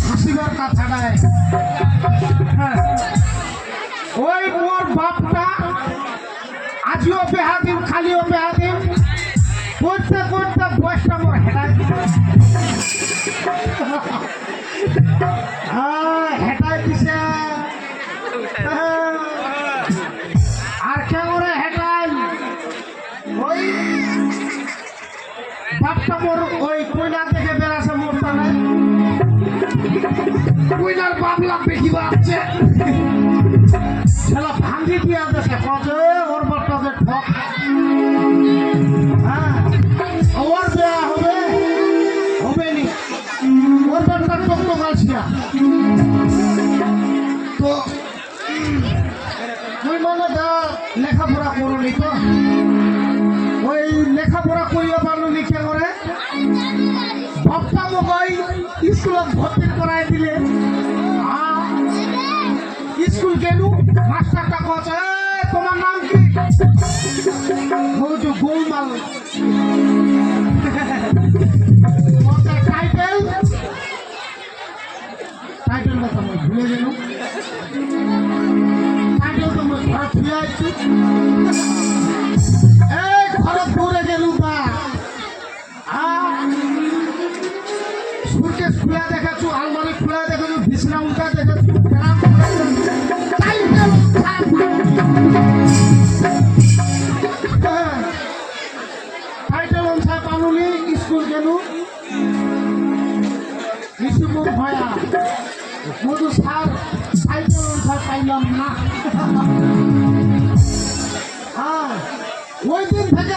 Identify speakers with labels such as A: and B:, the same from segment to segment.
A: হাসিবার কথাটায় হ্যাঁ। ওই মোর বাপটা আজিও বেহাদিম খালিও বেহাদিম করতে করতে বয়সটা মোর হেঁটায় হ্যাঁ হেঁটায় দিছে। হ্যাঁ। আর কেমন হেঁটায় ওই বাপটা ওই কইলা কইলার বাবলা বেশি বাড়ছে ছেলে ভাঙ্গি দিয়া দেখে কজে ওর বাপটা যে ঠক। হ্যাঁ ওর দেয়া হবে হবে নি ওর বাপটা টক টক আসিয়া তো তুই মানে দা লেখাপড়া করলি তো, ওই লেখাপড়া করিয়া পারল লিখে করে বাপটা মোবাইল স্কুলত ভর্তি করাই দিলে। স্কুল গেলু মাস্টারটা কছে "এই, তোমার নাম কি? বলছো গোলমাল। টাইটেল। টাইটেল কথা মই ভুলে গেল টাইটেল তো মই ঘরে ফিরে আইছি এই ঘরে দৌড়ে গেলু তা দেখাচ্ছ আলমারি খুলে দেখাচ্ছ বিছনা উল্টা দেখাচ্ছ টাইটেল টাইটেল অনুসারে পানুলি, স্কুল গেলু স্কুল ভয়া। মধু স্যার টাইটেল অনুসারে পাইলাম না। হ্যাঁ। ওই দিন থেকে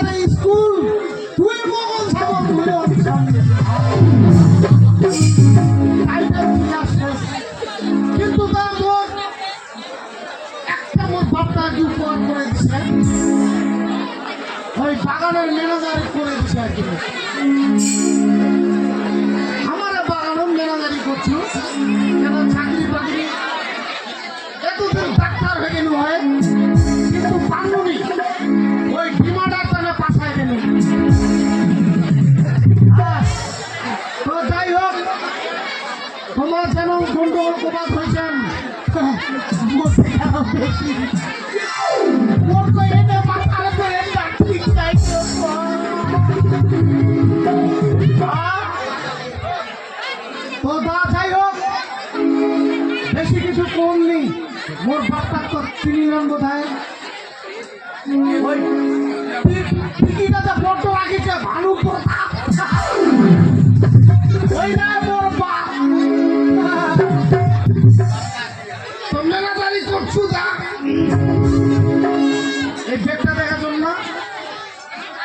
A: বাগানের ম্যানেজার করে দিছে আর কি। আমার বাগানের ম্যানেজারি করছিল। কেন চাকরি বাকরি? এতদিন ডাক্তার হয়ে গেল কিন্তু পানুনি ওই ডিমান্ডার তাহলে পাঠায় গেল তো যাই হোক, তোমার যেন গন্ডগোল প্রবাদ হয়েছেন বেশি। বেশি কিছু কম নেই। মোর বাপটা তো চিনিলাম বোধ হয় এই দেখার জন্য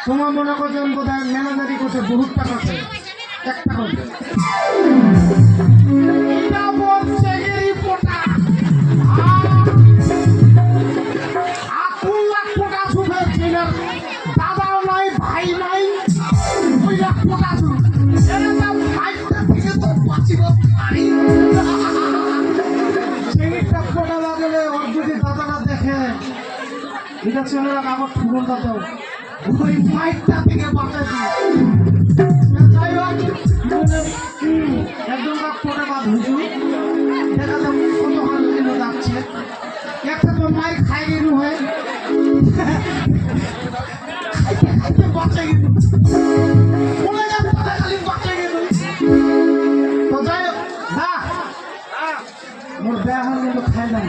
A: তোমার মনে করছেন বোধ হয় ম্যানেজারি করছে বহুত টাকা একটা দেখে এটা ছেলে আমার ঠুমনটা দাও ওই ফাইটটা থেকে বাঁচাই যাই হোক একদম রাত পরে বাদ হইছু দেখা যাক কত দিন যাচ্ছে একটা তো খাই না